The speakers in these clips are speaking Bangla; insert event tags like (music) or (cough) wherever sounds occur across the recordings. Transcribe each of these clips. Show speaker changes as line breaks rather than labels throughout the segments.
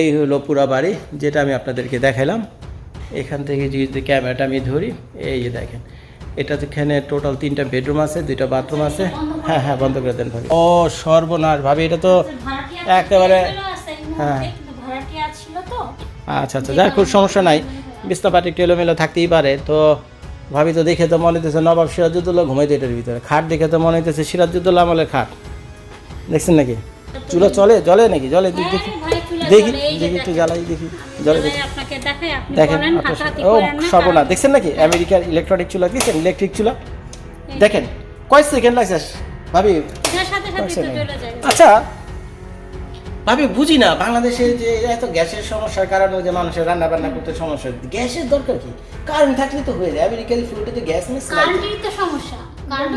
এই হলো পুরা বাড়ি যেটা আমি আপনাদেরকে দেখালাম এখান থেকে যদি ক্যামেরাটা আমি ধরি এই যে দেখেন। এটা এখানে টোটাল তিনটা বেডরুম আছে দুইটা বাথরুম আছে। হ্যাঁ হ্যাঁ বন্ধ করে দেন ভাবি। ও সর্বনাশ ভাবি এটা তো একেবারে হ্যাঁ।
ভাড়াটিয়া ছিল তো।
আচ্ছা আচ্ছা যার খুব সমস্যা নাই। বিস্তাপাটি একটু এলোমেলো থাকতেই পারে। তো ভাবি তো দেখে তো মনে হইতেছে নবাব সিরাজুদ্দৌলা ঘুমাইতে এটার ভিতরে। খাট দেখে তো মনে হইতেছে সিরাজুদ্দৌলা আমলের খাট। দেখছেন নাকি? চুলা চলে জলে নাকি? জলে দেখি। দেখি
হ্যাঁ,
দেখি একটু জ্বালাই দেখি জলে দেখি। দেখেন ও সর্বনা দেখছেন নাকি? আমেরিকার ইলেকট্রনিক চুলা দেখছেন? ইলেকট্রিক চুলা? দেখেন কয় সেকেন্ড লাগছে? ভাবি
তো
আচ্ছা। ভাবি বুঝি না বাংলাদেশে যে এত গ্যাসের সমস্যার কারণে যে মানুষের রান্না বান্না করতে সমস্যা গ্যাসের দরকার কি? কারেন্ট থাকলে তো হয়ে যায় আমেরিকার ফ্লুটে গ্যাস মিস
কারেন্টেরই তো সমস্যা। তো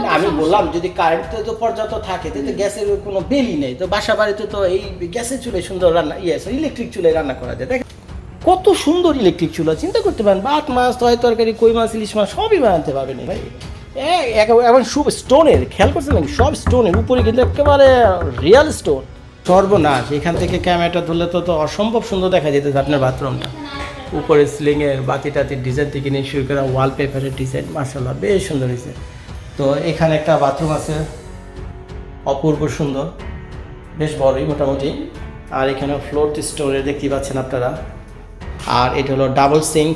আমি বললাম যদি কারেন্ট তো পর্যাপ্ত থাকে তাহলে গ্যাসের কোনো নেই। তো বাসা বাড়িতে তো এই গ্যাসের চুলে সুন্দর রান্না ইয়ে ইলেকট্রিক চুলে রান্না করা যায়। দেখেন কত সুন্দর ইলেকট্রিক চুলা চিন্তা করতে পারেন ভাত মাছ তয় তরকারি কই মাছ ইলিশ মাছ সবই বানাতে পারবেন ভাই। এ- একেবারে এবং সব স্টোনের খেয়াল করছেন সব স্টোনের উপরে কিন্তু একেবারে রিয়েল স্টোন সর্বনাশ এখান থেকে ক্যামেরাটা ধরলে তো তো অসম্ভব সুন্দর দেখা যেত আপনার বাথরুমটা উপরে সিলিংয়ের বাতি টাতির ডিজাইন থেকে নিয়ে শুরু করা ওয়ালপেপারের ডিজাইন মার্শাল্লাহ বেশ সুন্দর হয়েছে। তো এখানে একটা বাথরুম আছে অপূর্ব সুন্দর বেশ বড়ই মোটামুটি। আর এখানে ফ্লোর স্টোরে দেখতে পাচ্ছেন আপনারা। আর এটা হলো ডাবল সিঙ্ক।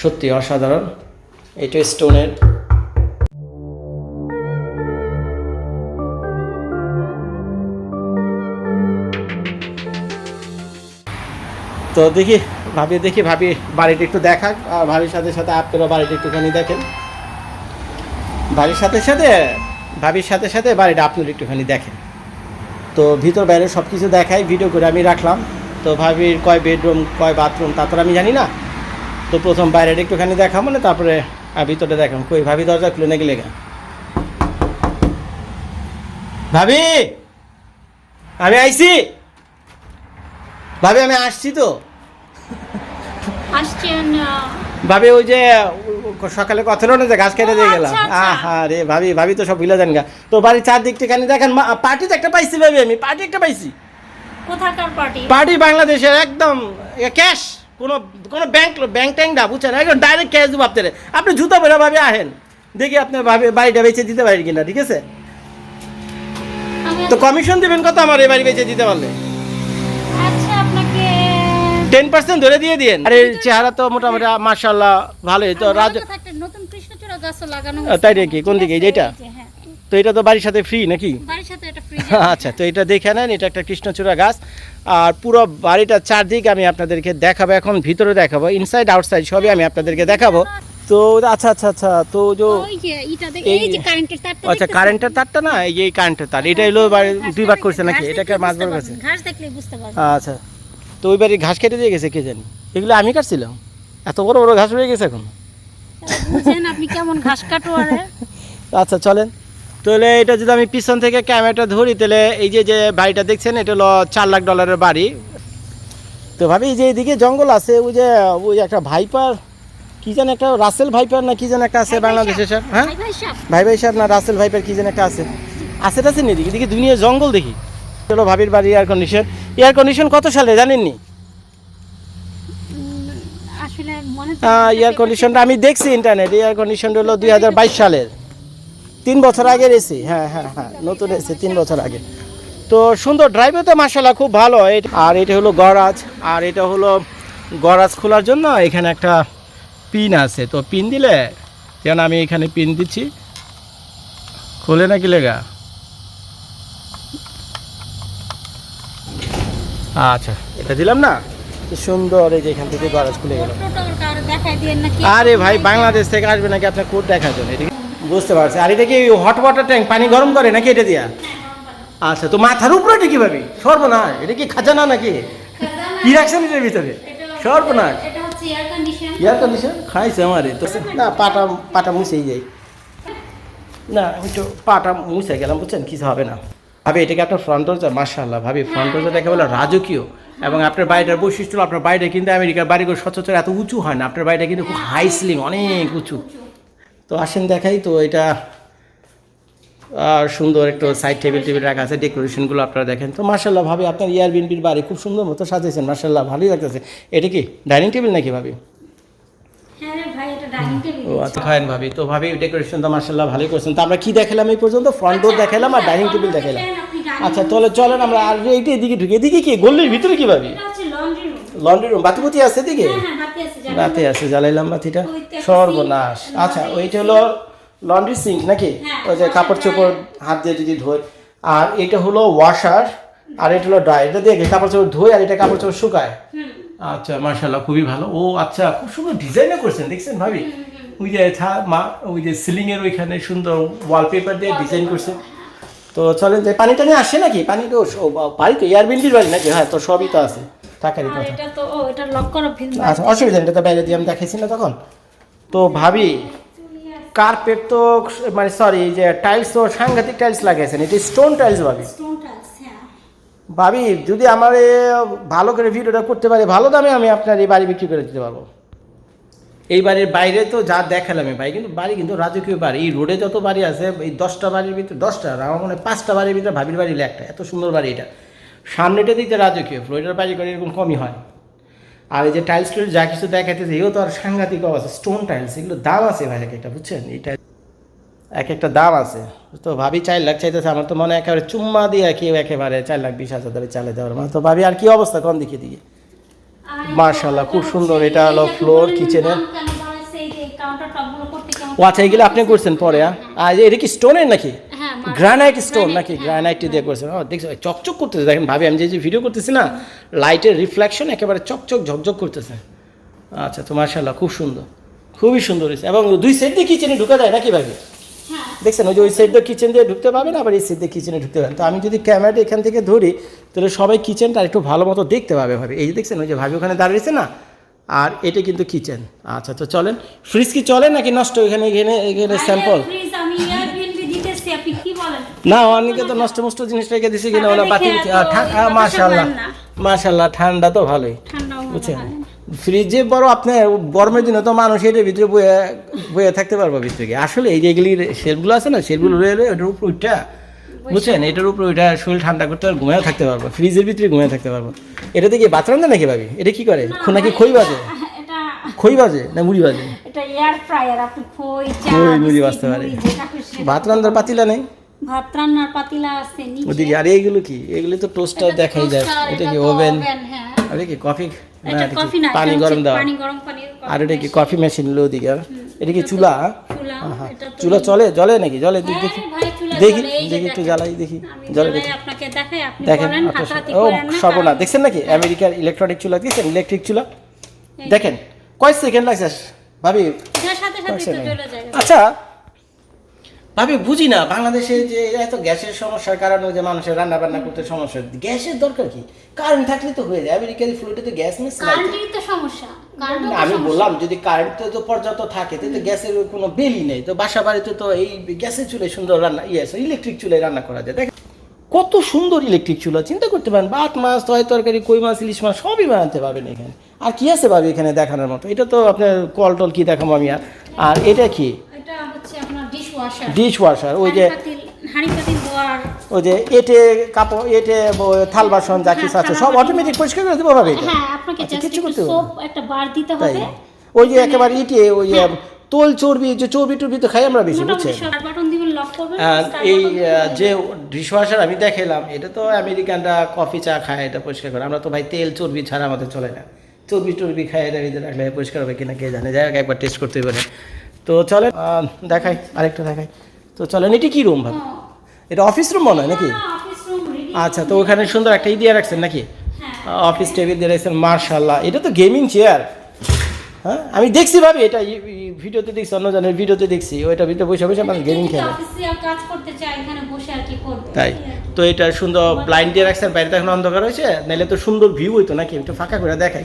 সত্যি অসাধারণ। এটা স্টোনের তো দেখি ভাবি দেখি ভাবি বাড়িটা একটু দেখাক আর ভাবির সাথে সাথে আপনারা বাড়িটা একটুখানি দেখেন। বাড়ির সাথে সাথে ভাবির সাথে সাথে বাড়িটা আপনারা একটুখানি দেখেন। তো ভিতর বাইরে সব কিছু দেখাই ভিডিও করে আমি রাখলাম। তো ভাবির কয় বেডরুম কয় বাথরুম তা তো আমি জানি না। তো প্রথম বাইরেটা একটুখানি দেখাম মানে তারপরে ভিতরটা দেখাম কই ভাবি দরজা খুলে নাকি লেগা? ভাবি! আমি আইছি! ভাবি আমি আসছি তো। ভাবি ওই যে সকালে কথা হলো না যে ঘাস কেটে দিয়ে গেলাম।
আচ্ছা, আচ্ছা।
আহা রে ভাবি ভাবি তো সব ভুলে যান গা। তো বাড়ির চারদিকটাখানি দেখেন পার্টি তো একটা পাইছি ভাবি আমি পার্টি একটা পাইছি।
কোথাকার পার্টি
পার্টি বাংলাদেশের একদম ক্যাশ কোনো কোনো ব্যাংক ব্যাংক ট্যাঙ্ক না বুঝছেন? একদম ডাইরেক্ট ক্যাশ দেবো আপনার। আপনি জুতো বেরো ভাবে আহেন দেখি আপনার ভাবে বাড়িটা বেচে দিতে পারি কিনা ঠিক আছে? তো কমিশন দেবেন কত আমার এই বাড়ি বেচে দিতে পারলে? টেন পার্সেন্ট ধরে দিয়ে দিন আরে চেহারা তো মোটামুটি মার্শাল্লাহ ভালোই। তো রাজ
নতুন কৃষ্ণচূড়া গাছও লাগানো
তাই নাকি? কোন দিকে? যেটা?
এই যে, হ্যাঁ।
তো এটা তো বাড়ির সাথে ফ্রি নাকি? (laughs) আচ্ছা তো এটা দেখে নেন এটা একটা কৃষ্ণচূড়া গাছ। আর পুরো বাড়িটার চারদিক আমি আপনাদেরকে দেখাবো এখন ভিতরে দেখাবো ইনসাইড আউটসাইড সবই আমি আপনাদেরকে দেখাবো। তো আচ্ছা আচ্ছা আচ্ছা তো যে
ওই যে এটা দেখ
এই-
এই যে কারেন্টের তারটা
আচ্ছা কারেন্টের তারটা না এই যে কারেন্টের তার এটা এলো বাড়ি- দুই ভাগ করছে নাকি? এটাকে মাছ বড় করছে? আচ্ছা। তো ওই বাড়ি ঘাস কেটে দিয়ে গেছে কে জানি? এগুলো আমি কাটছিলাম। এত বড় বড় ঘাস হয়ে গেছে এখন।
আপনি কেমন ঘাস কাটোয়ারে
আচ্ছা চলেন। তাহলে এটা যদি আমি পিছন থেকে ক্যামেরাটা ধরি তাহলে এই যে যে বাড়িটা দেখছেন এটা হলো চার লাখ ডলারের বাড়ি। তো ভাবি যে এইদিকে জঙ্গল আছে ওই যে ওই একটা ভাইপার কি যেন একটা রাসেল ভাইপার না কি যেন একটা আছে বাংলাদেশে স্যার হ্যাঁ?
ভাই ভাই সাহেব,
ভাই ভাই সাহেব না রাসেল ভাইপার কি যেন একটা আছে। আছে টাছে নি এদিকে? এদিকে দুনিয়া জঙ্গল দেখি। চলো ভাবির বাড়ি এয়ার কন্ডিশন এয়ার কন্ডিশন কত সালে জানেননি?
মনে
এয়ার কন্ডিশনটা আমি দেখছি ইন্টারনেট এয়ার কন্ডিশনটা হলো দুই হাজার বাইশ সালের। তিন বছর আগের এসি। হ্যাঁ হ্যাঁ হ্যাঁ নতুন এসি তিন বছর আগে। তো সুন্দর ড্রাইভে তো মাসাল্লাহ খুব ভালো। আর এটা হলো গরাজ। আর এটা হলো গরাজ খোলার জন্য এখানে একটা পিন আছে। তো পিন দিলে যেন আমি এখানে পিন দিচ্ছি? খুলে নাকি লেগা? আচ্ছা। এটা দিলাম না? কি সুন্দর এই যে এখান থেকে গরাজ খুলে গেল। আরে ভাই বাংলাদেশ থেকে আসবে নাকি আপনার কোড দেখার জন্য? এটা বুঝতে পারছি। আর এটা কি হট ওয়াটার ট্যাঙ্ক পানি গরম করে নাকি এটা দিয়া? আচ্ছা তো মাথার উপরে এটা কি ভাবি সর্বনাশ। এটা কি খাজানা নাকি? কি রাখছেন এটার ভিতরে? সর্বনাশ।
এটা হচ্ছে এয়ার কন্ডিশন
এয়ার কন্ডিশন খাইছে আমারে। তো না পাটা পাটা মুছেই যাই না আমি তো পাটা মুছে গেলাম বুঝছেন? কিছু হবে না। ভাবি এটাকে আপনার ফ্রন্ট দরজা? মার্শাল্লাহ ভাবি ফ্রন্ট দরজাটাকে বলে রাজকীয়। এবং আপনার বাড়িটার বৈশিষ্ট্য আপনার বাড়িটা কিন্তু আমেরিকার বাড়িগুলো সচরাচর এত উঁচু হয় না। আপনার বাড়িটা কিন্তু খুব হাই সিলিং অনেক উঁচু। তো আসেন দেখাই তো এটা আর সুন্দর একটু সাইড টেবিল টেবিল রাখা আছে ডেকোরেশনগুলো আপনারা দেখেন। তো মার্শাল্লাহ ভাবি আপনার ইয়ার ইয়ারবিনবির বাড়ি খুব সুন্দর মতো সাজিয়েছেন মার্শাল্লাহ ভালোই লাগতেছে। এটা কি ডাইনিং টেবিল নাকি ভাবি
হ্যাঁ রে ভাই এটা ডাইনিং টেবিল
ও আচ্ছা খায়েন ভাবি। তো ভাবি ডেকোরেশন তো মার্শাল্লাহ ভালোই করছেন। তো আমরা কি দেখালাম এই পর্যন্ত? ফ্রন্ট ডোর দেখালাম আর ডাইনিং টেবিল দেখালাম। আচ্ছা তাহলে চলেন আমরা আর এইটা এদিকে ঢুকি। এদিকে কি? গল্লির ভিতরে কি ভাবি?
লন্ড্রি রুম
আছে এদিকে?
হ্যাঁ হ্যাঁ আছে
রাতে আছে জ্বালাইলাম বাতিটা। সর্বনাশ। আচ্ছা ওইটা হলো লন্ড্রি সিঙ্ক নাকি?
হ্যাঁ,
ওই যে কাপড় চোপড় হাত দিয়ে যদি ধোয়। আর এটা হলো ওয়াশার আর এটা হলো ড্রাই এটা দিয়ে কাপড় চোপড় ধোয় আর এটা কাপড় চোপড় শুকায়? আচ্ছা মার্শাল্লাহ খুবই ভালো। ও আচ্ছা খুব সুন্দর ডিজাইনও করছেন দেখছেন ভাবি? ওই যে মা- ওই যে সিলিং এর ওইখানে সুন্দর ওয়ালপেপার দিয়ে ডিজাইন করছে। তো চলেন যে পানি টানি আসে নাকি? পানি তো বাড়ি তো এয়ারবিন্ডির বাড়ি নাকি? হ্যাঁ তো সবই তো আছে। টাকারই কথা।
করা ফিল
আচ্ছা অসুবিধা নেই এটা তো বাইরে দিয়ে আমি দেখাইছি না তখন। তো ভাবি কার্পেট তো মানে সরি যে টাইলস তো সাংঘাতিক টাইলস লাগাইছেন এটা স্টোন টাইলস ভাবি।
স্টোন টাইলস হ্যাঁ
ভাবি, যদি আমার ভালো করে ভিডিওটা করতে পারি, ভালো দামে আমি আপনার এই বাড়ি বিক্রি করে দিতে পারব। এই বাড়ির বাইরে তো যা দেখালাম ভাই, কিন্তু বাড়ি কিন্তু রাজকীয় বাড়ি। এই রোডে যত বাড়ি আছে, এই দশটা বাড়ির ভিতরে, দশটা আমার মনে হয় পাঁচটা বাড়ির ভিতরে ভাবির বাড়ি একটা, এত সুন্দর বাড়ি এটা। সামনেটা দিকতে রাজকীয় ফ্লোরিডার বাড়ি করে এরকম কমই হয়। আর এই যে টাইলস টাইলস যা কিছু দেখাইতেছে, এও তো আর সাংঘাতিক অবস্থা স্টোন টাইলস এগুলো দাম আছে ভাই এক একটা, বুঝছেন? এটা এক একটা দাম আছে। তো ভাবি চার লাখ চাইতেছে আমার তো মনে হয় একেবারে চুম্মা দিয়ে কেউ একেবারে চার লাখ বিশ হাজার ধরে চালে দেওয়ার মানে তো ভাবি আর কি অবস্থা কোন দিকে দিকে? মার্শাল্লাহ, খুব সুন্দর। এটা হলো ফ্লোর এর। ও আচ্ছা এগুলো আপনি করছেন পরে হ্যাঁ? আর এটা কি স্টোনের নাকি?
হ্যাঁ
গ্রানাইট স্টোন নাকি? গ্রানাইট দিয়ে করছেন। ও দেখছ চকচক করতেছে। দেখেন ভাবি আমি যে যে ভিডিও করতেছি না লাইটের রিফ্লেকশন একেবারে চকচক ঝকঝক করতেছে। আচ্ছা তো মার্শাল্লাহ খুব সুন্দর। খুবই সুন্দর হয়েছে। এবং দুই সাইড দিয়ে কিচেনে ঢুকা যায় নাকি ভাবি?
হ্যাঁ
দেখছেন ওই যে ওই সাইড দিয়ে কিচেন দিয়ে ঢুকতে পারবেন আবার এই সাইড দিয়ে কিচেনে ঢুকতে পারবেন তো আমি যদি ক্যামেরাটা এখান থেকে ধরি তাহলে সবাই কিচেনটা একটু ভালো মতো দেখতে পাবে ভাবি। এই যে দেখছেন ওই যে ভাবি ওখানে দাঁড়িয়েছে না? আর এটা কিন্তু কিচেন আচ্ছা তো চলেন। ফ্রিজ কি চলে নাকি নষ্ট? এখানে এখানে এখানে স্যাম্পল না অনেকে তো নষ্ট মষ্ট জিনিস রেখে দিছে কিনা ওরা বাতি মাশাল্লাহ মাশাল্লাহ ঠান্ডা তো ভালোই। বুঝছেন। ফ্রিজে বড় আপনার গরমের দিনে তো মানুষ এটার ভিতরে বয়ে বয়ে থাকতে পারব ভিতরে। গিয়ে। আসলে এই যে এগুলি শেলগুলো আছে না শেলগুলো রয়ে রয়ে ওটার উপর ওইটা বুঝছেন? এটার উপর ওইটা শরীর ঠান্ডা করতে আর ঘুমিয়ে থাকতে পারব ফ্রিজের ভিতরে ঘুমিয়ে থাকতে পারব এটা থেকে বাথরুম দেয় নাকি ভাবি? এটা কি করে? নাকি খই বাজে? (laughs) খই বাজে না মুড়ি বাজে?
এটা এয়ার ফ্রায়ার আপনি খই চা
মুড়ি বাজতে পারে। ভাত রান্নার পাতিলা নেই?
ভাত রান্নার পাতিলা আছে নিচে।
ওদিকে আর এইগুলো কি? এগুলো তো টোস্টার দেখাই যায়। এটা কি ওভেন
হ্যাঁ।
আর কি কফি
এটা কফি না
পানি গরম দেওয়া?
পানি গরম পানি
আর এটা কি কফি মেশিন লো দিকে এটা কি চুলা?
চুলা
চুলা চলে? জলে নাকি? জলে
হ্যাঁ,
দেখি। দেখি
জ্বলে,
দেখি একটু জ্বালাই দেখি। জলে দেখি।
আপনাকে দেখাই আপনি
দেখেন ও
করেন না
সর্বনা
কারণ-
দেখছেন নাকি? আমেরিকার ইলেকট্রনিক চুলা দেখছেন? ইলেকট্রিক চুলা? দেখেন কয় সেকেন্ড লাগছে? ভাবি আচ্ছা ভাবি বুঝি না বাংলাদেশে যে এত গ্যাসের সমস্যার কারণে যে মানুষের রান্না বান্না করতে সমস্যা গ্যাসের দরকার কি? কারেন্ট থাকলে তো হয়ে যায় আমেরিকার ফ্লোরিডে তো গ্যাস মিস
কারেন্টেরই তো সমস্যা
আমি বললাম যদি কারেন্ট তো পর্যাপ্ত থাকে তাহলে গ্যাসের কোনো বেলই নেই। তো বাসা বাড়িতে তো এই গ্যাসের চুলে সুন্দর রান্না ইয়ে ইলেকট্রিক চুলে রান্না করা যায়। দেখ কত সুন্দর ইলেকট্রিক চুলা চিন্তা করতে পারেন ভাত মাছ তয় তরকারি কই মাছ ইলিশ মাছ সবই বানাতে পারবেন এখানে। আর কি আছে ভাবি এখানে দেখানোর মতো? এটা তো আপনার কল টল কি দেখাবো আমি আর? আর এটা কি?
ডিশ ওয়াশার
ওই যে ওই যে এটে কাপড় এটে থাল বাসন যা কিছু আছে সব অটোমেটিক পরিষ্কার করে দেবো ভাবে
হ্যাঁ আপনাকে
আচ্ছা,
একটু
করতে হবে
সোপ একটা বার দিতে
তাই।
হবে।
ওই যে একেবারে ইটে ওই তোল চর্বি যে চর্বি টর্বি তো খাই আমরা বেশি বুঝছেন?
সব বাটন দিবেন লক করবেন
আর
start
এই যে ডিশওয়াশার আমি দেখালাম এটা তো আমেরিকানরা কফি চা খায় এটা পরিষ্কার করে। আমরা তো ভাই তেল চর্বি ছাড়া আমাদের চলে না। চর্বি টর্বি খায় এটা ভিতরে রাখলে পরিষ্কার হবে কিনা কে জানে? যাই হোক, একবার টেস্ট করতে পারে তো চলেন দেখাই আরেকটা দেখাই। তো চলেন এটি কি রুম ভাবি? এটা অফিস রুম মনে হয় নাকি?
রেডি
আচ্ছা তো ওখানে সুন্দর একটা ই দিয়ে রাখছেন নাকি?
হ্যাঁ।
অফিস টেবিল দিয়ে রাখছেন মার্শাল্লাহ এটা তো গেমিং চেয়ার হ্যাঁ আমি দেখছি ভাবি এটা ভিডিওতে দেখছি অন্য জনের ভিডিওতে দেখছি। ওইটা ভিডিও বসে বসে মানুষ গেমিং খেলে।
অফিসে কাজ করতে চাই এখানে বসে আর কি করবে?
তাই। তো এটা সুন্দর ব্লাইন্ড দিয়ে রাখছেন বাইরে তো এখন অন্ধকার হয়েছে নাহলে তো সুন্দর ভিউ হইতো নাকি? একটু ফাঁকা করে দেখাই।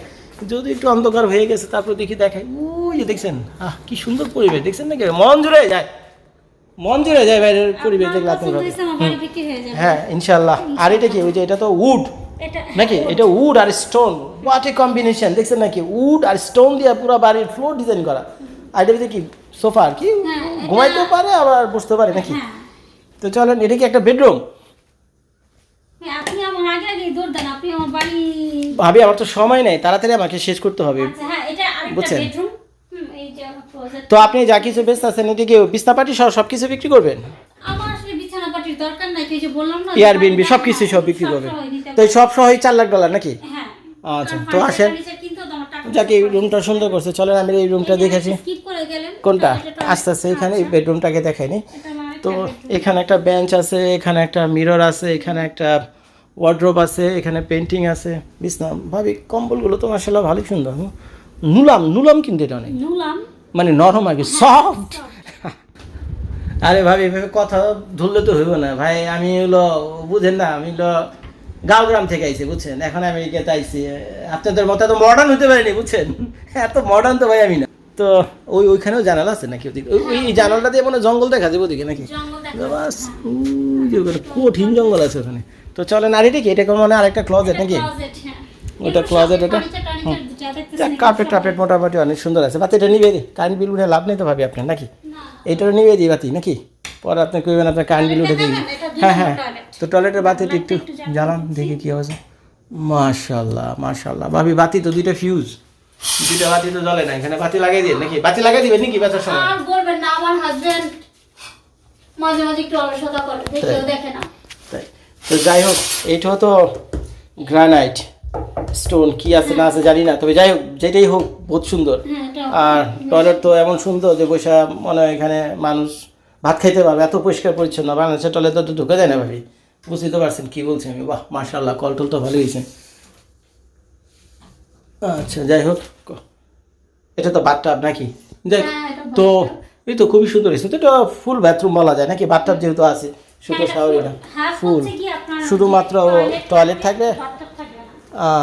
যদি একটু অন্ধকার হয়ে গেছে তারপর দেখি দেখাই। ওই যে দেখছেন? আহ কি সুন্দর পরিবেশ দেখছেন নাকি? মন জুড়ে যায়। মন জুড়ে যায় বাইরের পরিবেশ দেখলে আপনি
হয়ে
ইনশাল্লাহ আর এটা কি? ওই যে এটা তো উড নাকি? এটা উড আর স্টোন হোয়াট এ কম্বিনেশন দেখছেন নাকি? উড আর স্টোন দিয়ে পুরো বাড়ির ফ্লোর ডিজাইন করা। আর এটা কি? সোফা আর কি?
হ্যাঁ,
ঘুমাইতেও পারে আবার বসতে পারে নাকি?
হ্যাঁ।
তো চলেন এটা কি একটা বেডরুম
আপনি আমার আগে আগে দৌড় দেন আপনি আমার বাড়ি
ভাবি আমার তো সময় নেই তাড়াতাড়ি আমাকে শেষ করতে হবে।
আচ্ছা হ্যাঁ এটা আরেকটা
বুঝছেন?
বেডরুম।
তো আপনি যা কিছু বেচতে আছেন এটা কি বিস্তা পাটি সহ সব কিছু বিক্রি করবেন?
আমার আসলে বিছানা পাটির দরকার নাই এই যে বললাম না
এয়ারবিএনবি সব কিছু সব বিক্রি করবেন। তো এই সব সহই চার লাখ ডলার নাকি?
হ্যাঁ
আচ্ছা, তো আসেন। যাকে এই রুমটা সুন্দর করছে চলেন আমি এই রুমটা দেখেছি
skip করে গেলেন।
কোনটা? আস্তে আস্তে এখানে এই বেডরুমটাকে দেখাইনি
এটা
তো এখানে একটা বেঞ্চ আছে এখানে একটা মিরর আছে এখানে একটা ওয়ার্ড্রোব আছে এখানে পেন্টিং আছে। বিছনা ভাবি কম্বলগুলো তো মাসাল্লাহ ভালোই সুন্দর। নুলাম নুলাম কিন্তু এটা অনেক।
নুলাম?
মানে নরম আর কি সফট (laughs) আরে ভাবি এভাবে কথা ধরলে তো হইব না। ভাই আমি হলো বুঝেন না আমি হলো গাঁওগ্রাম থেকে আইছি বুঝছেন? এখন আমেরিকাতে আইছি। আপনাদের মতো এত মডার্ন হতে পারিনি বুঝছেন? এত মডার্ন তো ভাই আমি না। তো ওই ওইখানেও জানালা আছে নাকি ওদিকে? ওই- ওই জানালটা দিয়ে মনে হয় জঙ্গল দেখা যাবে ওদিকে নাকি?
জঙ্গল দেখা
বাস ওই যে ওখানে কঠিন জঙ্গল আছে ওখানে। তো চলে আর এটা কি? এটা মানে আরেকটা ক্লজেট নাকি?
হ্যাঁ।
ওটা
সব
এটা? কার্পেট টার্পেট মোটামুটি অনেক সুন্দর আছে। বাতি এটা নিবে কারেন্ট বিল উঠে লাভ নেই তো ভাবি আপনার নাকি?
না,
এইটারও নিবে দিই বাতি নাকি? পরে আপনি কইবেন আপনার কারেন্ট বিল উঠে দিই হ্যাঁ হ্যাঁ। তো টয়লেটের বাতিটা একটু জ্বালান দেখি কি অবস্থা। মাশাল্লাহ মাশাল্লাহ ভাবি বাতি তো দুইটা ফিউজ দুইটা বাতি তো জ্বলে না এখানে বাতি লাগাই দিয়ে নাকি? বাতি লাগাই দিবেন নাকি বেচার সময়?
আর বলবেন না আমার হাজবেন্ড মাঝে মাঝে একটু অলসতা করে দেখেও দেখে না।
তাই। তো যাই হোক এইটাও তো গ্রানাইট স্টোন কি আছে না আছে জানি না। তবে যাই হোক যেটাই হোক বহুত সুন্দর।
হ্যাঁ
আর টয়লেট তো এমন সুন্দর যে বসে মনে হয় এখানে মানুষ ভাত খাইতে পারবে এত পরিষ্কার পরিচ্ছন্ন। বাংলাদেশের টয়লেট তো ঢুকে যায় না ভাবি। বুঝতে পারছেন কি বলছি আমি। বাহ মার্শাল্লাহ কল টল তো ভালো হয়েছে। আচ্ছা যাই হোক। এটা তো বাথটাব নাকি? দেখ
হ্যাঁ,
তো এই তো খুবই সুন্দর হয়েছে তো এটা ফুল বাথরুম বলা যায় নাকি? বাথটাব যেহেতু আছে শুধু
হ্যাঁ, এটা
না ফুল।
আপনার
শুধুমাত্র টয়লেট থাকবে।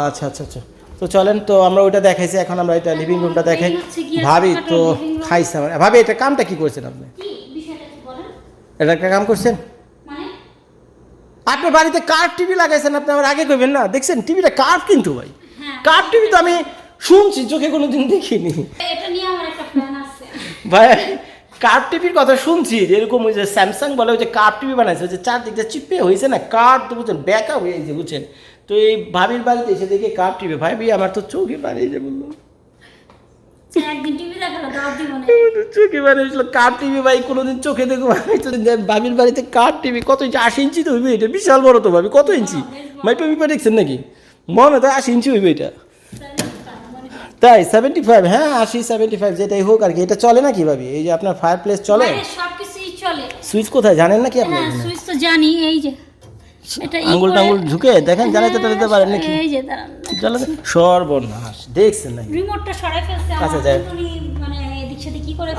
আচ্ছা আচ্ছা আচ্ছা। তো চলেন তো আমরা ওইটা দেখাইছি। এখন আমরা এটা লিভিং রুমটা দেখাই। ভাবি তো খাইছে আমার। ভাবি এটা কামটা কি করছেন আপনি? এটা একটা কাম করছেন?
মানে?
আপনি বাড়িতে কার্ভ টিভি লাগাইছেন আপনি আমার আগে কইবেন না। দেখছেন টিভিটা কার্ভ কিন্তু ভাই।
হ্যাঁ।
কার্ভ টিভি তো আমি শুনছি চোখে কোনোদিন দেখিনি।
এটা নিয়ে আমার একটা প্ল্যান আছে।
ভাই কার্ভ টিভির কথা শুনছি? যে এরকম ওই যে স্যামসাং বলে ওই যে কার্ভ টিভি বানাইছে ওই যে চারদিকটা চিপে হয়েছে না কার্ভ তো বুঝছেন ব্যাকা হয়ে গেছে বুঝছেন। তো এই ভাবির বাড়িতে এসে দেখে কার্ভ টিভি। ভাবি আমার তো চোখে বলল।
দাও দিব না
চোখে বানিয়েছিল। কার টিভি ভাই? কোনোদিন চোখে দেখো বাবির বাড়িতে কার টিভি? কত ইঞ্চি? আশি ইঞ্চি তো হইবে এটা বিশাল বড় তো ভাবি কত ইঞ্চি? মাইপা মিপা দেখছেন নাকি? মনে তো আশি ইঞ্চি হইবে এটা। তাই সেভেন্টি ফাইভ হ্যাঁ আশি সেভেন্টি ফাইভ যেটাই হোক আর কি। এটা চলে না কি ভাবি? এই যে আপনার ফায়ার প্লেস চলে
চলে।
সুইচ কোথায়? জানেন নাকি আপনি?
হ্যাঁ সুইচ তো জানি এই যে।
আঙ্গুল টাঙ্গুল ঝুঁকে? দেখেন জ্বালাতে টালাতে পারেন নাকি? জ্বালাতে সর্বনাশ দেখছেন নাকি?
রিমোটটা সরাই ফেলছে
আচ্ছা,
উনি মানে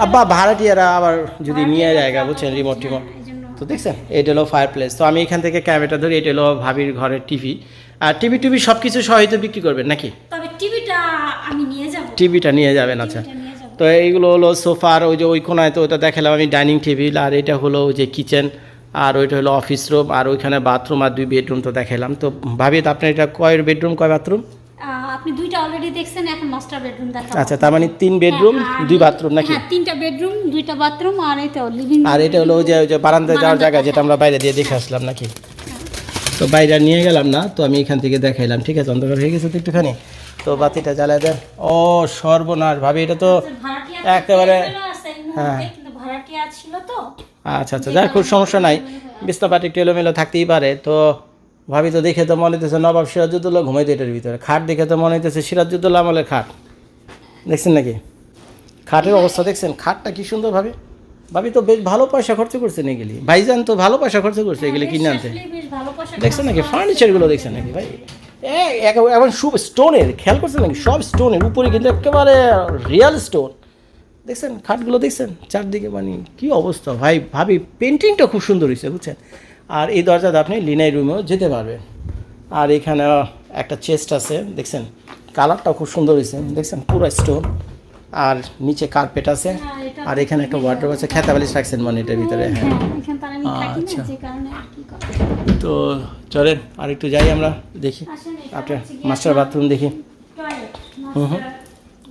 আব্বা ভাড়াটিয়ারা আবার যদি নিয়ে যায় বুঝছেন রিমোট টিমোট
হ্যাঁ।
তো দেখছেন এটা হলো ফায়ার প্লেস তো আমি এখান থেকে ক্যামেরাটা ধরি এটা হলো ভাবির ঘরের টিভি আর টিভি টিভি সব কিছু সহিত বিক্রি করবেন নাকি?
তবে টিভিটা আমি নিয়ে যাব।
টিভিটা নিয়ে যাবেন আচ্ছা। তো এইগুলো হলো সোফার ওই যে ওই কোনায় তো ওটা দেখালাম আমি ডাইনিং টেবিল আর এটা হলো ওই যে কিচেন আর ওইটা হলো অফিস রুম আর ওইখানে বাথরুম আর দুই বেডরুম তো দেখালাম। তো ভাবি আপনার এটা কয় বেডরুম কয় বাথরুম?
আপনি দুইটা অলরেডি দেখছেন এখন মাস্টার বেডরুম দেখাবো।
আচ্ছা তার মানে তিন বেডরুম
হ্যাঁ,
দুই বাথরুম নাকি?
হ্যাঁ তিনটা বেডরুম দুইটা বাথরুম আর তো লিভিং
আর এটা হলো যে ওই যে বারান্দায় যাওয়ার জায়গা যেটা আমরা বাইরে দিয়ে দেখে আসলাম নাকি? তো বাইরে নিয়ে গেলাম না তো আমি এখান থেকে দেখাইলাম ঠিক আছে? অন্ধকার হয়ে গেছে তো একটুখানি? তো বাতিটা জ্বালায় দেন। ও সর্বনাশ ভাবি এটা তো একেবারে-
এই মুহূর্তে,
হ্যাঁ। আচ্ছা আচ্ছা যাক খুব সমস্যা নাই। বিস্তাপাটি একটু এলোমেলো থাকতেই পারে তো ভাবি তো দেখে তো মনে হইতেছে নবাব সিরাজুদ্দৌলা ঘুমাইতে এটার ভিতরে। খাট দেখে তো মনে হইতেছে সিরাজুদ্দৌলা আমলের খাট। দেখছেন নাকি? খাটের অবস্থা দেখছেন? খাটটা কি সুন্দর ভাবে তো বেশ ভালো পয়সা খরচ করছেন এগুলি? ভাইজান তো ভালো পয়সা খরচ করছে এগুলি কিনে আনতে। দেখছেন নাকি? ফার্নিচারগুলো দেখছেন নাকি ভাই? এখন সব স্টোনের খেয়াল করছেন নাকি? সব স্টোনের উপরে কিন্তু একেবারে রিয়াল স্টোন দেখছেন? খাটগুলো দেখছেন? চারদিকে মানে কি অবস্থা? ভাই ভাবি পেন্টিংটা খুব সুন্দর হয়েছে বুঝছেন? আর এই দরজাতে আপনি লিনাই রুমেও যেতে পারবেন। আর এখানে একটা চেস্ট আছে দেখছেন? কালারটাও খুব সুন্দর হয়েছে দেখছেন? পুরো স্টোন আর নিচে কার্পেট আছে।
হ্যাঁ,
আর এখানে একটা ওয়ার্ড্রোব আছে খেতা বালিশ রাখছেন মানে এটার ভিতরে হ্যাঁ।
হ্যাঁ,
আচ্ছা। তো চলেন আর একটু যাই আমরা দেখি। আপনার মাস্টার বাথরুম দেখি। হুম হুম।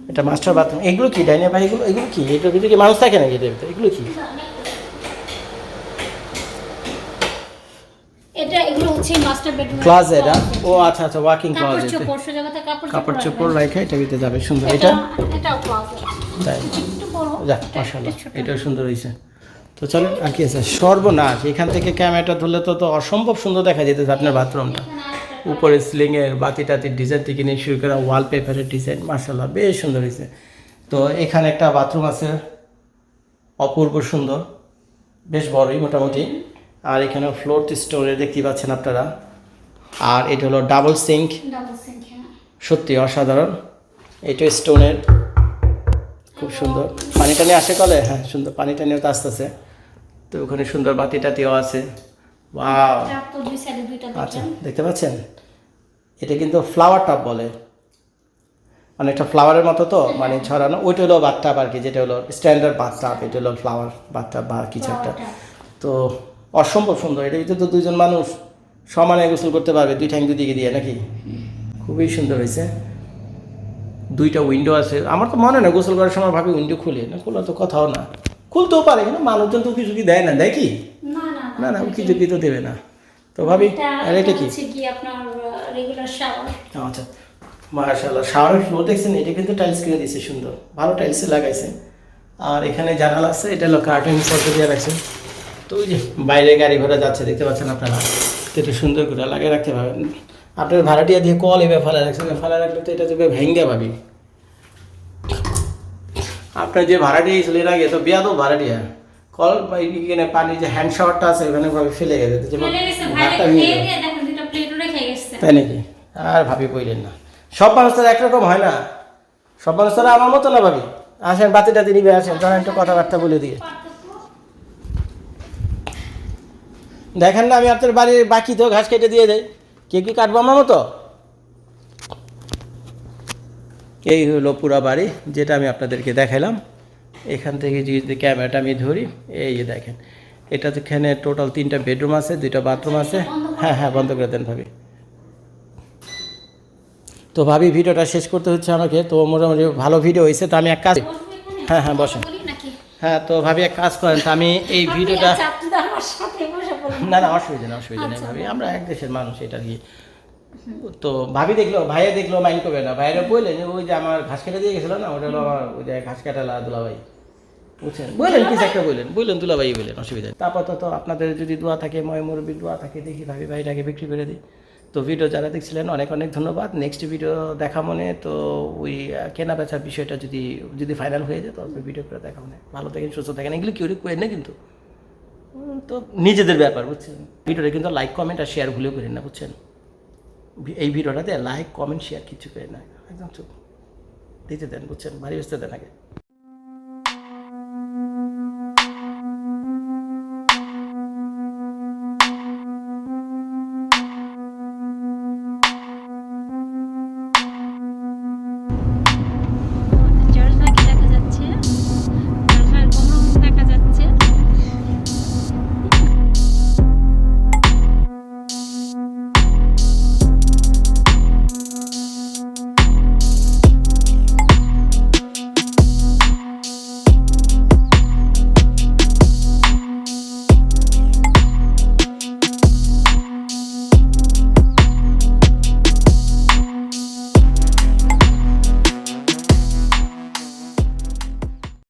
এটা মাস্টার বাথরুম এগুলো কি ডাইনে ভাই এগুলো এগুলো কি? এটার ভিতরে কি মানুষ থাকে নাকি এটার ভিতরে? এগুলো কি
হচ্ছে মাস্টার বেডরুম
ক্লাজেট ও আচ্ছা আচ্ছা ওয়াকিং
কাপড়
ক্লাজেট
কাপড়
কাপড় চোপড়। রেখে এটা ভিতরে যাবে সুন্দর। এটা? তাই।
একটু বড়।
যাক
একটু
এটাও সুন্দর হয়েছে তো চলেন আর কি আছে? সর্বনাশ এখান থেকে ক্যামেরাটা ধরলে তো তো অসম্ভব সুন্দর দেখা যেতেছে আপনার বাথরুমটা। উপরে সিলিংয়ের বাতি টাতির ডিজাইন থেকে নিয়ে শুরু করা ওয়ালপেপারের ডিজাইন মার্শাল্লাহ বেশ সুন্দর হয়েছে তো এখানে একটা বাথরুম আছে অপূর্ব সুন্দর বেশ বড়ই মোটামুটি। আর এখানে ফ্লোর স্টোরে দেখতে পাচ্ছেন আপনারা। আর এটা হলো ডাবল সিঙ্ক
ডাবল সিঙ্ক হ্যাঁ।
সত্যি অসাধারণ। এটা স্টোনের খুব সুন্দর। পানি টানি আসে কলে? হ্যাঁ সুন্দর। পানি টানিও তো আসতেছে। তো ওখানে সুন্দর বাতি টাতিও আছে আচ্ছা দেখতে পাচ্ছেন? এটা কিন্তু ফ্লাওয়ার টপ বলে। অনেকটা ফ্লাওয়ারের মতো তো মানে ছড়ানো। ওইটা হলো বাথটাব আর কি যেটা হলো স্ট্যান্ডার্ড বাথটাব এটা হলো ফ্লাওয়ার বাথটাব বা কিছু একটা। তো অসম্ভব সুন্দর। ভিতরে তো দুজন মানুষ। সমানে গোসল করতে পারবে দুই ঠ্যাং দুদিকে দিয়ে নাকি? খুবই সুন্দর হয়েছে। দুইটা উইন্ডো আছে। আমার তো মনে না গোসল করার সময় ভাবি উইন্ডো খুলে। না খোলা তো কথাও না। খুলতেও পারে কিন্তু মানুষজন তো কিছু কি দেয় না দেয় কি?
না না
না না কিছু কি তো দেবে না। তো ভাবি আর এটা কি?
হচ্ছে কি আপনার রেগুলার শাওয়ার
আচ্ছা। মাশাআল্লাহ শাওয়ারের ফ্লো দেখছেন? এটা কিন্তু টাইলস কিনে দিয়েছে সুন্দর। ভালো টাইলসে লাগাইছে। আর এখানে জানালা আছে এটা হলো কার্টুন ফটো দিয়ে রাখছে তো ওই যে বাইরে গাড়ি ঘোড়া যাচ্ছে দেখতে পাচ্ছেন আপনারা? এটা সুন্দর করে লাগিয়ে রাখতে পারবেন। আপনার ভাড়াটিয়া দিয়ে কল এভাবে ফেলা রাখছে ফেলা রাখলে তো এটা যাবে ভেঙ্গে পাবি। আপনার যে ভাড়াটিয়া ছিল এর আগে তো বিয়া তো ভাড়াটিয়া। কল এখানে পানি যে হ্যান্ড শাওয়ারটা আছে ওখানে ভাবে ফেলে গেছে। তো তাই নাকি? আর ভাবি বললেন না। সব মানুষ তো একরকম হয় না। সব মানুষ তো আমার মতো না ভাবি। আসেন বাতি টাতি নিবে আসেন ধরেন একটু কথাবার্তা বলে দিয়ে। দেখেন না আমি আপনার বাড়ির বাকি তো ঘাস কেটে দিয়ে দেয় কে কি কাটবো আমার মতো? এই হলো পুরা বাড়ি যেটা আমি আপনাদেরকে দেখালাম এখান থেকে যদি ক্যামেরাটা আমি ধরি এই যে দেখেন। এটা তো এখানে টোটাল তিনটা বেডরুম আছে দুইটা বাথরুম আছে। হ্যাঁ হ্যাঁ বন্ধ করে দেন ভাবি। তো ভাবি ভিডিওটা শেষ করতে হচ্ছে আমাকে তো মোটামুটি ভালো ভিডিও হয়েছে তো আমি এক কাজ হ্যাঁ হ্যাঁ বসেন। হ্যাঁ তো ভাবি এক কাজ করেন তো আমি এই ভিডিওটা
আচ্ছা, আপনি তো আমার সাথে বসে বলুন
না না অসুবিধা নেই অসুবিধা নেই ভাবি। আমরা এক দেশের মানুষ এটা কি তো ভাবি দেখল ভাইয়া দেখল মাইন্ড করবে না। ভাইয়েরা বললেন যে ওই যে আমার ঘাস কেটে দিয়ে গেছিল না ওটা হলো আমার ওই যে ঘাস কাটালা দুলাভাই। বুঝছেন? বললেন কিছু একটা বললেন। বললেন দুলাভাই বললেন অসুবিধা নেই। তারপর তো আপনাদের যদি দোয়া থাকে ময় মুরব্বীর দোয়া থাকে দেখি ভাবি ভাইটাকে বিক্রি করে দিই। তো ভিডিও যারা দেখছিলেন অনেক অনেক ধন্যবাদ। নেক্সট ভিডিও দেখা মনে তো ওই কেনা বেচার বিষয়টা যদি যদি ফাইনাল হয়ে যায় তবে ভিডিও করে দেখা মনে। ভালো থাকেন সুস্থ থাকেন। এগুলো কেউ করে না কিন্তু? তো নিজেদের ব্যাপার, বুঝছেন? ভিডিওটা কিন্তু লাইক কমেন্ট আর শেয়ার ভুলেও করেন না, বুঝছেন? এই ভিডিওটাতে লাইক কমেন্ট শেয়ার কিছু করে না। একদম চুপ। দিতে দেন, বুঝছেন? বাড়ি বেসতে দেন আগে।